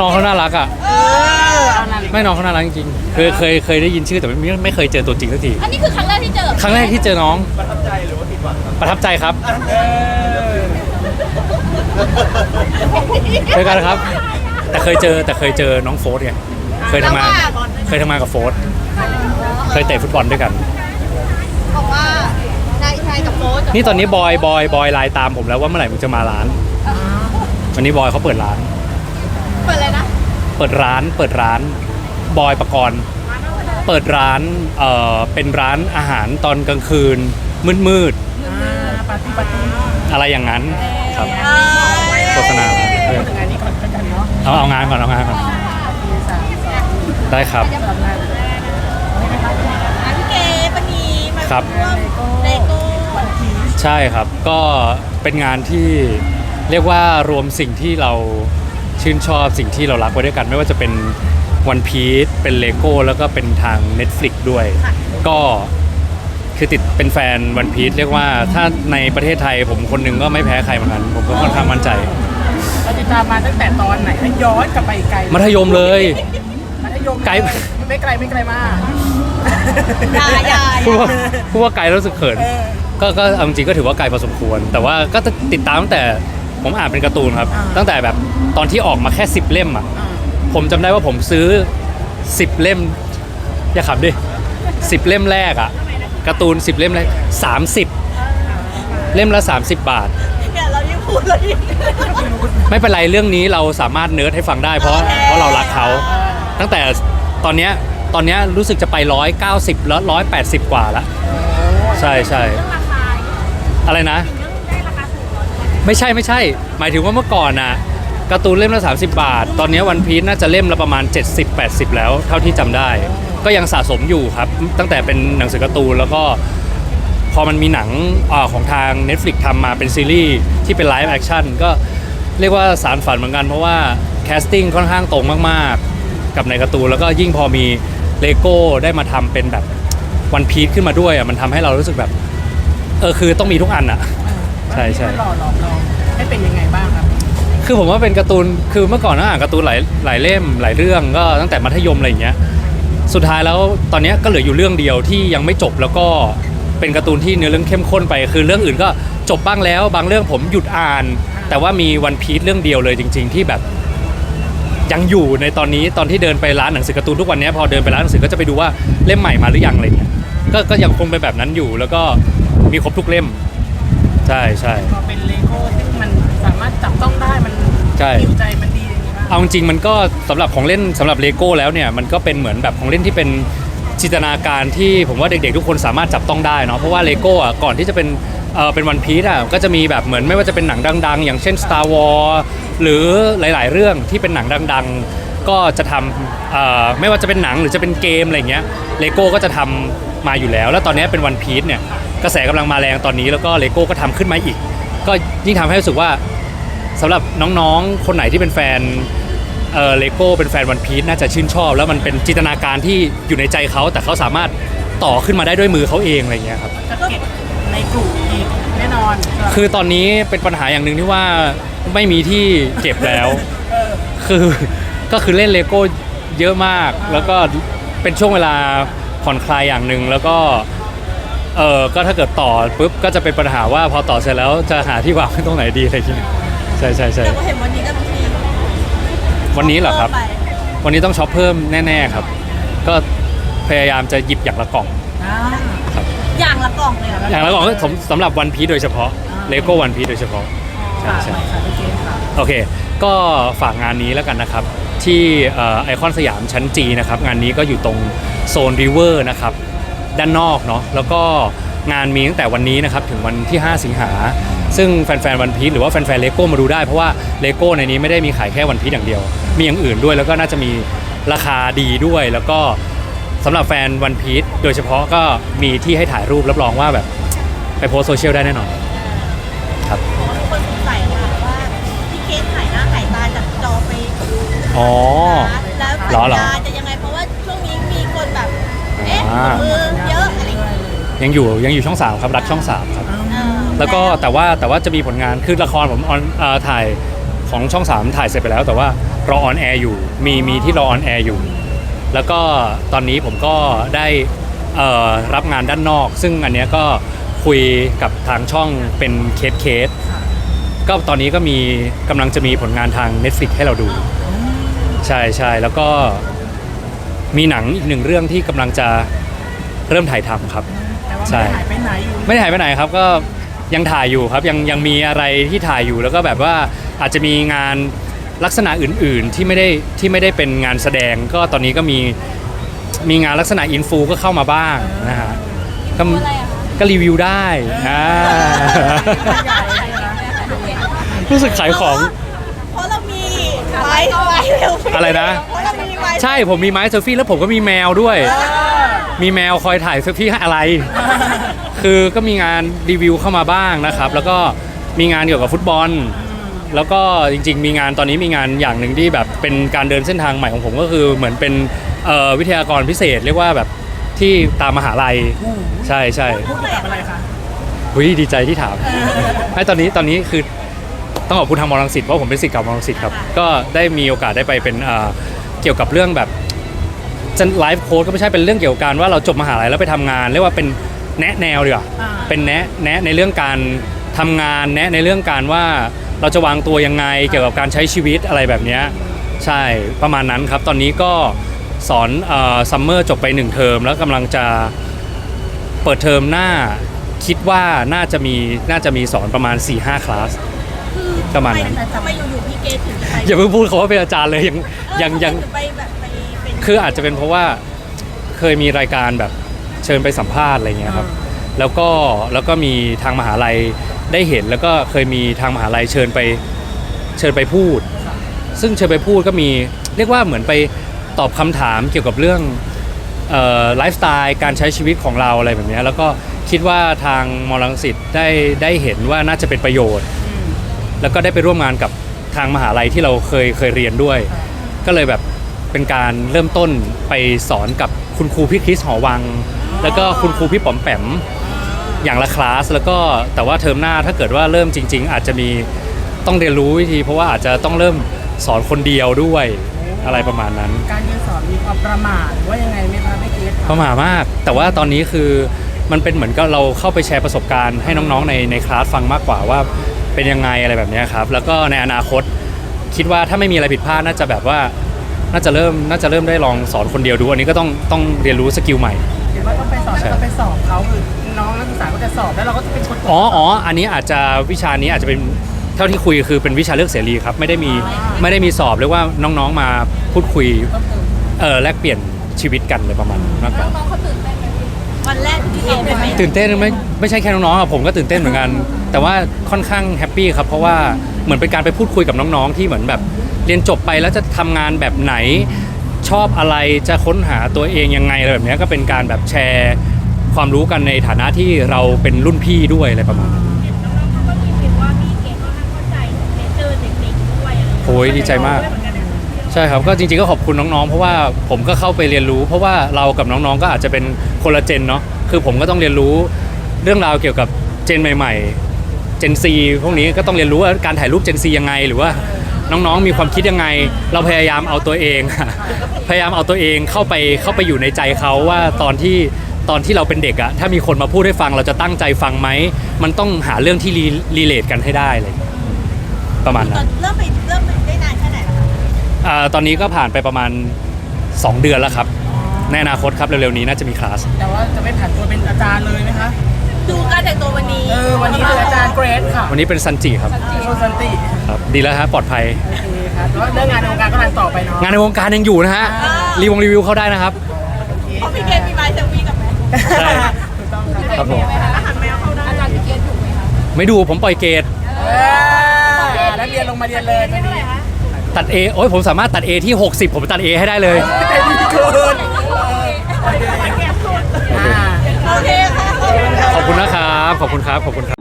น้องเขาน่ารักอะเออเอานาฬิกาไม่น้องเขาน่ารักจริงๆเคยเคยเคยได้ยินชื่อแต่ไม่ไม่เคยเจอตัวจริงสักที อันนี้คือครั้งแรกที่เจอครั้งแรกที่เจอน้อง ประทับใจหรือว่าผิดหวังประทับใจครับเออเจอกันครับ แต่เคยเจอแต่เคยเจอน้องโฟสไงเคยทำงานเคยทำงานกับโฟสเคยเตะฟุตบอลด้วยกันบอกว่านายชายกับโฟสนี่ตอนนี้บอยบอยบอยไลน์ตามผมแล้วว่าเมื่อไหร่มึงจะมาร้านวันนี้บอยเขาเปิดร้าน เปิดเลยนะเปิดร้านเปิดร้านบอยประกรณ์ เปิดร้านเอ่อเป็นร้านอาหารตอนกลางคืน มืดมืดอ่าปาร์ตี้ปาร์ตี้ๆอะไรอย่างนั้นครับเออโฆษณาพูดถึงงานนี้ก่อนแล้วกันเนาะเอาเอางานก่อนเอางานก่อนปีสามสองได้ครับ ทำงานนี่นะครับอะพี่เก๋ปณีมาครับ ร่วมเลโก้วันพีชใช่ครับ ก็เป็นงานที่เรียกว่ารวมสิ่งที่เรา ชื่นชอบสิ่งที่เรารักไว้ด้วยกัน ไม่ว่าจะเป็นวันพี e เป็นเลโก้แล้วก็เป็นทาง Netflix ด้วยก็คือติดเป็นแฟนวันพี e เรียกว่าถ้าในประเทศไทยผมคนหนึ่งก็ไม่แพ้ใครเหมือนกัน ผมก็ค่อนข้างมั่นใจ เราติดตามมาตั้งแต่ตอนไหนให้ย้อนกลับไปไกลมัธยมเลย มัธยมไกล ไม่ไกลไม่ไกลมาก ยายยายพูดว่าพูดว่าไกลแล้วรู้สึกเขิน เออ ก็ก็เอาจริงๆก็ถือว่าไกลพอสมควร แต่ว่าก็ติดตามตั้งแต่ ผมอ่านเป็นการ์ตูนครับ อ่า ตั้งแต่แบบตอนที่ออกมาแค่ 10 เล่มอะ อ่าผมจำได้ว่าผมซื้อ 10 เล่ม อย่าขับดิ10 เล่มแรกอะการ์ตูน 10 เล่มแรก30 เล่มละ 30 บาท เนี่ยเรายิ่งพูดเรายิ่ง ไม่เป็นไรเรื่องนี้เราสามารถเนิร์ดให้ฟังได้เพราะโอเค เพราะเรารักเขา ตั้งแต่ตอนเนี้ยตอนเนี้ยรู้สึกจะไป 190 แล้ว 180 กว่าแล้วใช่ใช่อะไรนะ ไม่ใช่ไม่ใช่ หมายถึงว่าเมื่อก่อนน่ะการ์ตูนเล่มละ 30 บาท ตอนนี้วันพีชน่าจะเล่มละประมาณ 70-80 แล้ว เท่าที่จำได้ ก็ยังสะสมอยู่ครับ ตั้งแต่เป็นหนังสือการ์ตูนแล้วก็พอมันมีหนังอของทาง Netflix ทำมาเป็นซีรีส์ที่เป็นไลฟ์แอคชั่นก็เรียกว่าสารฝันเหมือนกัน เพราะว่าแคสติ้งค่อนข้างตรงมากๆ กับในการ์ตูนแล้วก็ยิ่งพอมีเลโก้ได้มาทำเป็นแบบวันพีชขึ้นมาด้วยอะมันทำให้เรารู้สึกแบบ เออคือต้องมีทุกอันอะ ใช่ใช่ หล่อหลอมเราให้เป็นยังไงบ้างครับคือผมว่าเป็นการ์ตูน คือเมื่อก่อนน่าอ่านการ์ตูนหลายหลายเล่มหลายเรื่องก็ตั้งแต่มัธยมอะไรอย่างเงี้ย สุดท้ายแล้วตอนเนี้ยก็เหลืออยู่เรื่องเดียวที่ยังไม่จบแล้วก็เป็นการ์ตูนที่เนื้อเรื่องเข้มข้นไป คือเรื่องอื่นก็จบบ้างแล้ว บางเรื่องผมหยุดอ่าน แต่ว่ามีวันพีซเรื่องเดียวเลยจริง ๆ ที่แบบยังอยู่ในตอนนี้ตอนที่เดินไปร้านหนังสือการ์ตูนทุกวันเนี้ยพอเดินไปร้านหนังสือก็จะไปดูว่าเล่มใหม่มาหรือยังอะไรเงี้ยก็ก็ยังคงเป็นแบบนั้นอยู่แล้วก็มีครบทุกเล่ม ใช่ใช่พอเป็นเลโก้ที่มันสามารถจับต้องได้มันใช่ หิวใจมันดีอย่างนี้บ้างเอาจริงๆมันก็สำหรับของเล่นสำหรับเลโก้แล้วเนี่ยมันก็เป็นเหมือนแบบของเล่นที่เป็นจินตนาการที่ผมว่าเด็กๆ ทุกคนสามารถจับต้องได้เนาะเพราะว่าเลโก้อะก่อนที่จะเป็นเออเป็นวันพีซอะก็จะมีแบบเหมือนไม่ว่าจะเป็นหนังดัง ๆ อย่างเช่น Star Wars หรือหลาย ๆ เรื่องที่เป็นหนังดัง ๆ ก็จะทำเอ่อไม่ว่าจะเป็นหนังหรือจะเป็นเกมอะไรเงี้ยเลโก้ก็จะทำมาอยู่แล้ว แล้วตอนนี้เป็นวันพีซเนี่ย กระแสกำลังมาแรงตอนนี้แล้วก็เลโก้ก็ทำขึ้นมาอีก ก็ยิ่งทำให้รู้สึกว่าสำหรับน้องๆ คนไหนที่เป็นแฟนเอ่อเลโก้เป็นแฟนวันพีซน่าจะชื่นชอบ แล้วมันเป็นจินตนาการที่อยู่ในใจเขาแต่เขาสามารถต่อขึ้นมาได้ด้วยมือเขาเองอะไรเงี้ยครับจะเก็บในกลุ่มอีกแน่นอน คือตอนนี้เป็นปัญหาอย่างหนึ่งที่ว่าไม่มีที่เก็บแล้วเออคือก็คือเล่นเลโก้เยอะมาก แล้วก็เป็นช่วงเวลาผ่อนคลายอย่างหนึ่งแล้วก็ เออก็ถ้าเกิดต่อปุ๊บก็จะเป็นปัญหาว่าพอต่อเสร็จแล้วจะหาที่วางไว้ตรงไหนดีอะไรอย่างเงี้ยใช่ใช่ใช่แต่ว่าเห็นวันนี้ก็มีวันนี้เหรอครับไปวันนี้ต้องช็อปเพิ่มแน่ๆครับ ก็พยายามจะหยิบอย่างละกล่อง อ่าอย่างละกล่องเลยเหรออย่างละกล่องก็สำสำหรับวันพีโดยเฉพาะเลโก้วันพีโดยเฉพาะ ใช่ฝากใช่หน่อยค่ะพี่เกศค่ะโอเค ก็ฝากงานนี้แล้วกันนะครับ ที่ไอคอนสยามชั้นจีนะครับ งานนี้ก็อยู่ตรงโซนริเวอร์นะครับ ด้านนอกเนาะแล้วก็งานมีตั้งแต่วันนี้นะครับถึงวันที่ 5 สิงหา ซึ่งแฟนๆวันพีชหรือว่าแฟนๆเลโก้มาดูได้ เพราะว่าเลโก้ในนี้ไม่ได้มีขายแค่วันพีชอย่างเดียว มีอย่างอื่นด้วยแล้วก็น่าจะมีราคาดีด้วย แล้วก็สำหรับแฟนวันพีชโดยเฉพาะก็มีที่ให้ถ่ายรูปรับรองว่าแบบไปโพสโซเชียลได้แน่นอน ครับเพราะว่าทุกคนสงสัยค่ะว่าพี่เกสหายหน้าหายตาจากจอไปอ๋อ แล้วเหรอเหรอสัญญาจะ เอ๊ะอ่ามือเยอะอะไรอย่างเงี้ยยังอยู่ยังอยู่ช่องสามครับรักช่องสามครับ เออแล้วก็แต่ว่าแต่ว่าจะมีผลงานคือละครผมออนเอ่อถ่ายของช่อง3ถ่ายเสร็จไปแล้ว แต่ว่ารอออนแอร์อยู่มีมีที่รอออนแอร์อยู่ แล้วก็ตอนนี้ผมก็ได้เอ่อรับงานด้านนอก ซึ่งอันเนี้ยก็คุยกับทางช่องเป็นเคสเคสก็ตอนนี้ก็มีกำลังจะมีผลงานทาง Netflix ให้เราดู ใช่ใช่แล้วก็ มีหนังอีกหนึ่งเรื่องที่กำลังจะเริ่มถ่ายทำครับ แต่ว่าใช่ ไม่ได้หายไปไหนอยู่ไม่ได้หายไปไหนครับก็ยังถ่ายอยู่ครับยังยังมีอะไรที่ถ่ายอยู่แล้วก็แบบว่าอาจจะมีงานลักษณะอื่น ๆที่ไม่ได้ที่ไม่ได้เป็นงานแสดง ก็ตอนนี้ก็มีมีงานลักษณะอินฟูก็เข้ามาบ้างนะฮะก็ก็รีวิวได้อ่าใหญ่เลยนะรู้สึกขายของ เพราะเรามีไม้ไม้เร็วอะไรนะเพราะเรามี ไม้ใช่ผมมีไม้เซลฟี่แล้วผมก็มีแมวด้วย มีแมวคอยถ่ายเซลฟี่ให้อะไร คือก็มีงานรีวิวเข้ามาบ้างนะครับ แล้วก็มีงานเกี่ยวกับฟุตบอล แล้วก็จริง ๆ มีงานตอนนี้มีงานอย่างหนึ่งที่แบบเป็นการเดินเส้นทางใหม่ของผมก็คือเหมือนเป็นเอ่อวิทยากรพิเศษ เรียกว่าแบบที่ตามมหาลัยใช่ใช่พูดเกี่ยวกับอะไรคะหุยดีใจที่ถามให้ตอนนี้ตอนนี้คือต้องขอบคุณทางมอลังสิตเพราะผมเป็นศิษย์เก่ามอลังสิตครับ ก็ได้มีโอกาสได้ไปเป็นเอ่อเกี่ยวกับเรื่องแบบจะไลฟ์โค้ดก็ไม่ใช่เป็นเรื่องเกี่ยวกับการว่าเราจบมหาลัยแล้วไปทำงาน เรียกว่าเป็นแนะแนวดีกว่าอ่า เป็นแนะแนะในเรื่องการทำงานแนะในเรื่องการว่าเราจะวางตัวยังไงเกี่ยวกับการใช้ชีวิตอะไรแบบเนี้ยใช่ประมาณนั้นครับ ตอนนี้ก็สอนซัมเมอร์จบไปหนึ่งเทอมแล้วกำลังจะเปิดเทอมหน้าคิดว่าน่าจะมีน่าจะมีสอนประมาณ4-5คลาส ประมาณนั้น ทำไมอยู่ๆพี่เกดถึงไปอย่าเพิ่งพูดเขาว่าเป็นอาจารย์เลยยังยังยังเออทำไมถึไปแบบไปเป็นคืออาจจะเป็นเพราะว่าเคยมีรายการแบบเชิญไปสัมภาษณ์อะไรเงี้ยครับ แล้วก็แล้วก็มีทางมหาลัยได้เห็น แล้วก็เคยมีทางมหาลัยเชิญไปเชิญไปพูด ซึ่งเชิญไปพูดก็มีเรียกว่าเหมือนไปตอบคำถามเกี่ยวกับเรื่องไลฟ์สไตล์การใช้ชีวิตของเราอะไรแบบเนี้ยแล้วก็คิดว่าทางมอลังสิตได้ได้เห็นว่าน่าจะเป็นประโยชน์ แล้วก็ได้ไปร่วมงานกับทางมหาลัยที่เราเคยเคยเรียนด้วย ก็เลยแบบเป็นการเริ่มต้นไปสอนกับคุณครูพี่คริสหอวัง แล้วก็คุณครูพี่ป๋อมแปมอย่างละคลาสแล้วก็แต่ว่าเทอมหน้าถ้าเกิดว่าเริ่มจริง ๆ อาจจะมีต้องเรียนรู้วิธี เพราะว่าอาจจะต้องเริ่มสอนคนเดียวด้วยอะไรประมาณนั้น การเรียนสอนมีความประมาทหรือว่ายังไงไหมคะพี่เกดประหม่ามาก แต่ว่าตอนนี้คือมันเป็นเหมือนกับเราเข้าไปแชร์ประสบการณ์ให้น้องๆในในคลาสฟังมากกว่าว่า เป็นยังไงอะไรแบบเนี้ยครับ แล้วก็ในอนาคตคิดว่าถ้าไม่มีอะไรผิดพลาดน่าจะแบบว่าน่าจะเริ่มน่าจะเริ่มได้ลองสอนคนเดียวดู อันนี้ก็ต้องต้องเรียนรู้สกิลใหม่เห็นว่าต้องไปสอนแล้วก็ไปสอบเขาคือน้องนักศึกษาก็จะสอบแล้วเราก็จะเป็นคนตรวจอ๋ออ๋ออันนี้อาจจะวิชานี้อาจจะเป็นเท่าที่คุยคือเป็นวิชาเลือกเสรีครับไม่ได้มีไม่ได้มีสอบเรียกว่าน้องๆมาพูดคุยเพิ่มเติมเออแลกเปลี่ยนชีวิตกันเลยประมาณนั้นมากกว่าวันแรกที่เกดไปไหมตื่นเต้นไม่ไม่ใช่แค่น้องๆอะผมก็ตื่นเต้นเหมือนกัน แต่ว่าค่อนข้างแฮปปี้ครับเพราะว่าเหมือนเป็นการไปพูดคุยกับน้องๆ ที่เหมือนแบบเรียนจบไปแล้วจะทำงานแบบไหน ชอบอะไรจะค้นหาตัวเองยังไงอะไรแบบเนี้ยก็เป็นการแบบแชร์ความรู้กันในฐานะที่เราเป็นรุ่นพี่ด้วยอะไรประมาณนั้นน้องๆเขาก็มีเห็นว่าพี่เกดก็เข้าใจเนเจอร์เด็กๆด้วยอะไรอย่างเงี้ยโอ้ยดีใจมากใช่ครับก็จริงๆก็ขอบคุณน้องๆ เพราะว่าผมก็เข้าไปเรียนรู้ เพราะว่าเรากับน้องๆก็อาจจะเป็นคนละเจนเนาะคือผมก็ต้องเรียนรู้เรื่องราวเกี่ยวกับเจนใหม่ๆ เจนซีพวกนี้ก็ต้องเรียนรู้ว่าการถ่ายรูปเจนซียังไง หรือว่าน้องๆมีความคิดยังไง เราพยายามเอาตัวเอง พยายามเอาตัวเองเข้าไปเข้าไปอยู่ในใจเขาว่าตอนที่ตอนที่เราเป็นเด็กอะถ้ามีคนมาพูดให้ฟังเราจะตั้งใจฟังไหม มันต้องหาเรื่องที่รีเลทกันให้ได้เลย ประมาณตนั้อนนเริ่มไปเริ่มไปได้นานแค่ไหนแล้วคะอ่าตอนนี้ก็ผ่านไปประมาณ 2 เดือนแล้วครับ ในอนาคตครับเร็วๆนี้น่าจะมีคลาสแต่ว่าจะไม่ผ่านตัวเป็นอาจารย์เลยไหมคะ ดูการแต่งตัววันนี้ เออวันนี้ คืออาจารย์เกรดค่ะวันนี้เป็นซันจิครับโชสันติครับดีแล้วฮะปลอดภัย โอเคค่ะแต่ว่าเรื่องงานในวงการก็รันต่อไปเนาะงานในวงการยังอยู่นะฮะรีวงรีวิวเข้าได้นะครับ เพราะพี่เกดมีไม้เซลฟี่กับแม่ใช่ ถูกต้องค่ะครับผมอาหารแมวเข้าได้อาจารย์พี่เกดถูกไหมคะไม่ดูผมปล่อยเกรดเออแล้วเรียนลงมาเรียนเลยตอนนี้ตัด A โอ้ยผมสามารถตัด A ที่ 60 ผมตัด A ให้ได้เลย ใจดีเกินอ่า โอเคค่ะ ขอบคุณนะครับ ขอบคุณครับ ขอบคุณครับ